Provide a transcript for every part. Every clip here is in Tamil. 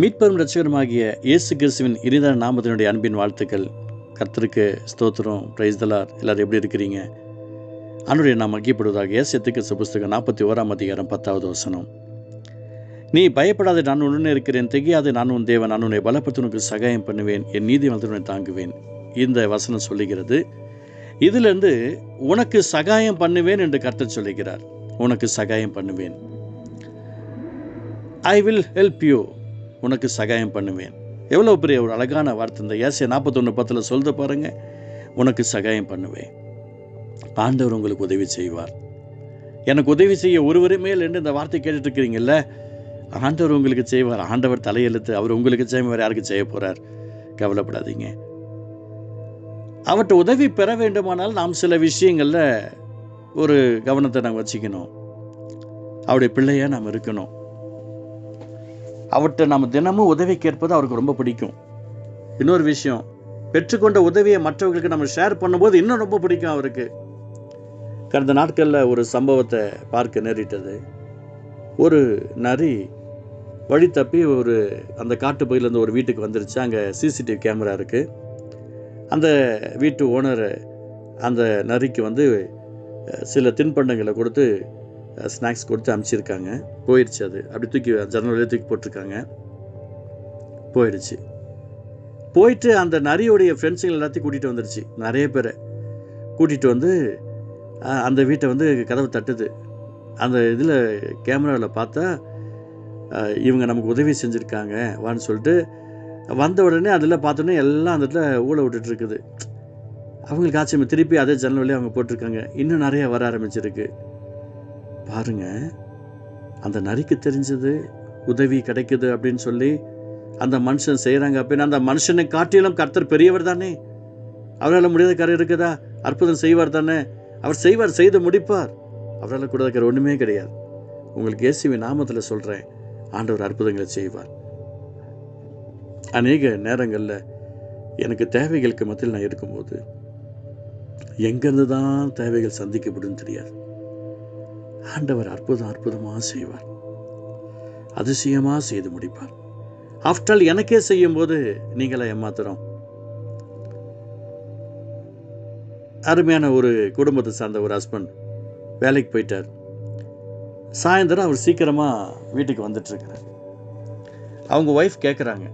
மீட்பெரும் ரட்சகருமாகிய இயேசு கிறிஸ்துவின் இனிதான நாமத்தினுடைய அன்பின் வாழ்த்துக்கள். கர்த்தருக்கு ஸ்தோத்திரம் பிரைஸ் தலார் எல்லாரும் எப்படி இருக்கிறீங்க? அன்னுடைய நாம் மகிப்படுவதாக ஏசத்துக்கு புஸ்தகம் நாற்பத்தி ஓராம் அதிகாரம் பத்தாவது வசனம். நீ பயப்படாத நான் உடனே இருக்கிறேன். திகையாது நான் உன் தேவன். நான் உன்னை பலப்படுத்தினுக்கு சகாயம் பண்ணுவேன். என் நீதி உன்னை தாங்குவேன். இந்த வசனம் சொல்லுகிறது. இதிலிருந்து உனக்கு சகாயம் பண்ணுவேன் என்று கர்த்தர் சொல்லுகிறார். உனக்கு சகாயம் பண்ணுவேன். ஐ வில் ஹெல்ப் யூ உனக்கு சகாயம் பண்ணுவேன். எவ்வளோ பெரிய ஒரு அழகான வார்த்தை இந்த ஏசிய நாற்பத்தொன்று பத்தில் சொல்லுது பாருங்க. உனக்கு சகாயம் பண்ணுவேன். ஆண்டவர் உங்களுக்கு உதவி செய்வார். எனக்கு உதவி செய்ய ஒருவருமே என்று இந்த வார்த்தை கேட்டுட்டு இருக்கிறீங்கல்ல? ஆண்டவர் உங்களுக்கு செய்வார். ஆண்டவர் தலையெழுத்து அவர் உங்களுக்கு செய்வார். யாருக்கு செய்ய போகிறார் கவலைப்படாதீங்க. அவற்றை உதவி பெற வேண்டுமானால் நாம் சில விஷயங்களில் ஒரு கவனத்தை நாங்கள் வச்சுக்கணும். அவருடைய பிள்ளையாக நாம் இருக்கணும். அவர்கிட்ட நம்ம தினமும் உதவி கேட்பது அவருக்கு ரொம்ப பிடிக்கும். இன்னொரு விஷயம் பெற்றுக்கொண்ட உதவியை மற்றவர்களுக்கு நம்ம ஷேர் பண்ணும்போது இன்னும் ரொம்ப பிடிக்கும் அவருக்கு. கடந்த நாட்களில் ஒரு சம்பவத்தை பார்க்க நேரிட்டது. ஒரு நரி வழி தப்பி ஒரு அந்த காட்டு பகுதியிலேருந்து ஒரு வீட்டுக்கு வந்துருச்சு. அங்கே சிசிடிவி கேமரா இருக்குது அந்த வீட்டு ஓனர் அந்த நரிக்கு வந்து சில தின்பண்டங்களை கொடுத்து ஸ்நாக்ஸ் கொடுத்து அனுப்பிச்சிருக்காங்க போயிடுச்சு அது. அப்படி தூக்கி ஜன்னல் தூக்கி போட்டிருக்காங்க. போயிடுச்சு போயிட்டு அந்த நரியோடைய ஃப்ரெண்ட்ஸுங்க எல்லாத்தையும் கூட்டிகிட்டு வந்துடுச்சு நிறைய பேரை கூட்டிகிட்டு வந்து அந்த வீட்டை வந்து கதவு தட்டுது. அந்த இதில் கேமராவில் பார்த்தா இவங்க நமக்கு உதவி செஞ்சுருக்காங்க வான்னு சொல்லிட்டு வந்த உடனே அதில் பார்த்தோன்னே எல்லாம் அந்த இடத்துல ஊழ விட்டுட்ருக்குது அவங்களுக்கு ஆச்சரியம். திருப்பி அதே ஜன்னல் வழியாக அவங்க போட்டிருக்காங்க. இன்னும் நிறைய வர ஆரம்பிச்சிருக்கு. பாருங்க அந்த நரிக்கு தெரிஞ்சது உதவி கிடைக்குது அப்படின்னு சொல்லி அந்த மனுஷன் செய்கிறாங்க அப்படின்னு அந்த மனுஷனை காட்டிலும் கர்த்தர் பெரியவர் தானே? அவரால் முடியாத கரை இருக்குதா? அற்புதம் செய்வார் தானே? அவர் செய்வார் செய்து முடிப்பார். அவரால் கூட இருக்கிற ஒன்றுமே கிடையாது. உங்களுக்கு இயேசுவி நாமத்தில் சொல்கிறேன் ஆண்டவர் அற்புதங்களை செய்வார். அநேக நேரங்களில் எனக்கு தேவைகளுக்கு மத்தியில் நான் இருக்கும்போது எங்கேருந்து தான் தேவைகள் சந்திக்கப்படும் தெரியாது. ஆண்டவர் அற்புதம் அற்புதமாக செய்வார். அதிசயமாக செய்து முடிப்பார். ஆஃப்டர் எனக்கே செய்யும் போது நீங்களா ஏமாத்துறோம். அருமையான ஒரு குடும்பத்தை சார்ந்த ஒரு ஹஸ்பண்ட் வேலைக்கு போயிட்டார். சாயந்தரம் அவர் சீக்கிரமாக வீட்டுக்கு வந்துட்டுருக்கிறார். அவங்க ஒய்ஃப் கேட்குறாங்க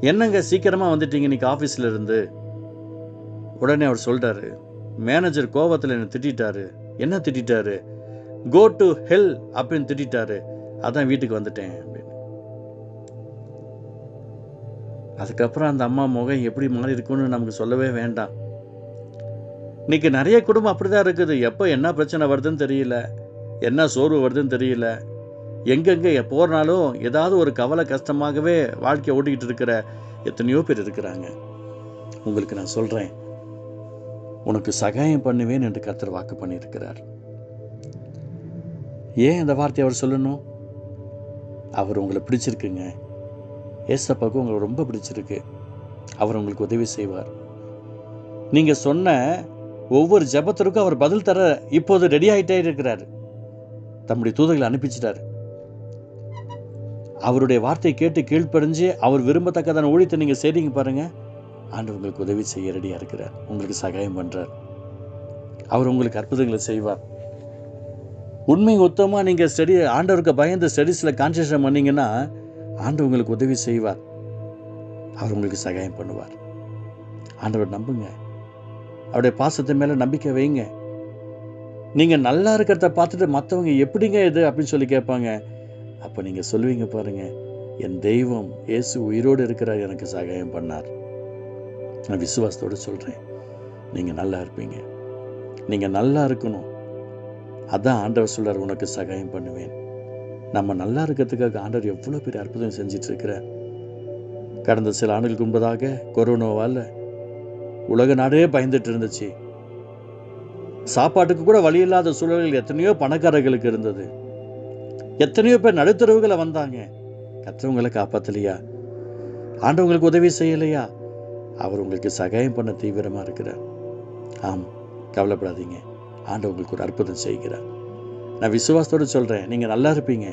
என்னங்க சீக்கிரமாக வந்துட்டீங்க இன்னைக்கு ஆஃபீஸில் இருந்து? உடனே அவர் சொல்கிறாரு மேனேஜர் கோவத்தில் என்னை திட்டாரு என்ன திட்டாரு கோ டு ஹெல் அப்படின்னு திட்டாரு அதான் வீட்டுக்கு வந்துட்டேன் அப்படின்னு. அதுக்கப்புறம் அந்த அம்மா முகம் எப்படி மாறி இருக்குன்னு நமக்கு சொல்லவே வேண்டாம். இன்னைக்கு நிறைய குடும்பம் அப்படிதான் இருக்குது. எப்போ என்ன பிரச்சனை வருதுன்னு தெரியல. என்ன சோர்வு வருதுன்னு தெரியல. எங்கெங்கே போகிறனாலும் ஏதாவது ஒரு கவலை கஷ்டமாகவே வாழ்க்கையை ஓட்டிக்கிட்டு இருக்கிற எத்தனையோ பேர் இருக்கிறாங்க. உங்களுக்கு நான் சொல்கிறேன் உனக்கு சகாயம் பண்ணுவேன் என்று கர்த்தர் வாக்கு பண்ணியிருக்கிறார். ஏன் இந்த வார்த்தையை அவர் சொல்லணும்? அவர் உங்களை பிடிச்சிருக்குங்க. ஏசப்பாவுக்கு உங்களை ரொம்ப பிடிச்சிருக்கு. அவர் உங்களுக்கு உதவி செய்வார். நீங்கள் சொன்ன ஒவ்வொரு ஜபத்திற்கும் அவர் பதில் தர இப்போது ரெடி ஆகிட்டே இருக்கிறார். தம்முடைய தூதர்களை அனுப்பிச்சிட்டார். அவருடைய வார்த்தையை கேட்டு கீழ்ப்படிஞ்சு அவர் விரும்பத்தக்கதான ஊழியத்தை நீங்கள் செய்றீங்க பாருங்க. ஆண்டு உங்களுக்கு உதவி செய்ய ரெடியாக இருக்கிறார். உங்களுக்கு சகாயம் பண்ணுறார் அவர் உங்களுக்கு அற்புதங்களை செய்வார். உண்மை உத்தமாக நீங்கள் ஸ்டடி ஆண்டவருக்கு பயந்து ஸ்டடீஸில் கான்சன்ட்ரேஷன் பண்ணிங்கன்னா ஆண்டு உங்களுக்கு உதவி செய்வார். அவர் உங்களுக்கு சகாயம் பண்ணுவார். ஆண்டவர் நம்புங்க. அவருடைய பாசத்தை மேலே நம்பிக்கை வைங்க. நீங்கள் நல்லா இருக்கிறத பார்த்துட்டு மற்றவங்க எப்படிங்க இது அப்படின்னு சொல்லி கேட்பாங்க. அப்போ நீங்கள் சொல்லுவீங்க பாருங்கள் என் தெய்வம் இயேசு உயிரோடு இருக்கிறார் எனக்கு சகாயம் பண்ணார். நான் விசுவாசத்தோடு சொல்கிறேன் நீங்கள் நல்லா இருப்பீங்க. நீங்கள் நல்லா இருக்கணும். அதான் ஆண்டவர் சொல்கிறார் உனக்கு சகாயம் பண்ணுவேன். நம்ம நல்லா இருக்கிறதுக்காக ஆண்டவர் எவ்வளோ பெரிய அற்புதம் செஞ்சிட்ருக்கிறார். கடந்த சில ஆண்டுகளுக்கு முன்பதாக கொரோனாவால் உலக நாடே பயந்துட்டு இருந்துச்சு. சாப்பாட்டுக்கு கூட வழி இல்லாத சூழல்கள் எத்தனையோ பணக்காரர்களுக்கு இருந்தது. எத்தனையோ பேர் நடுத்தரவுகளை வந்தாங்க. கற்றவங்களை காப்பாற்றலையா ஆண்டவங்களுக்கு உதவி செய்யலையா? அவர் உங்களுக்கு சகாயம் பண்ண தீவிரமாக இருக்கிறார். ஆம் கவலைப்படாதீங்க. ஆண்டவங்களுக்கு ஒரு அற்புதம் செய்கிறார். நான் விசுவாசத்தோடு சொல்கிறேன் நீங்கள் நல்லா இருப்பீங்க.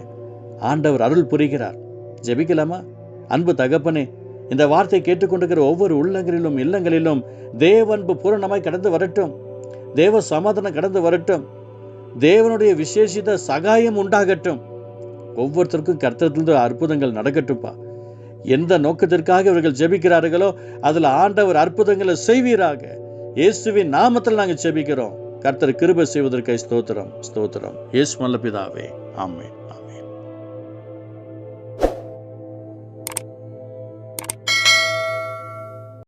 ஆண்டவர் அருள் புரிகிறார். ஜெபிக்கலாமா? அன்பு தகப்பனே இந்த வார்த்தை கேட்டுக்கொண்டிருக்கிற ஒவ்வொரு உள்ளங்களிலும் இல்லங்களிலும் தேவன்பு பூரணமாய் கடந்து வரட்டும். தேவ சமாதானம் கடந்து வரட்டும். தேவனுடைய விசேஷித சகாயம் உண்டாகட்டும். ஒவ்வொருத்தருக்கும் கர்த்தத்திலிருந்து அற்புதங்கள் நடக்கட்டும்ப்பா எந்த நோக்கத்திற்காக இவர்கள் ஜெபிக்கிறார்களோ அதில் ஆண்டவர் அற்புதங்களை செய்வீராக. இயேசுவின் நாமத்தில் நாங்கள் ஜெபிக்கிறோம். கர்த்தர் கிருபை செய்வதற்காக ஸ்தோத்திரம் ஸ்தோத்திரம். இயேசு மல்ல பிதாவே.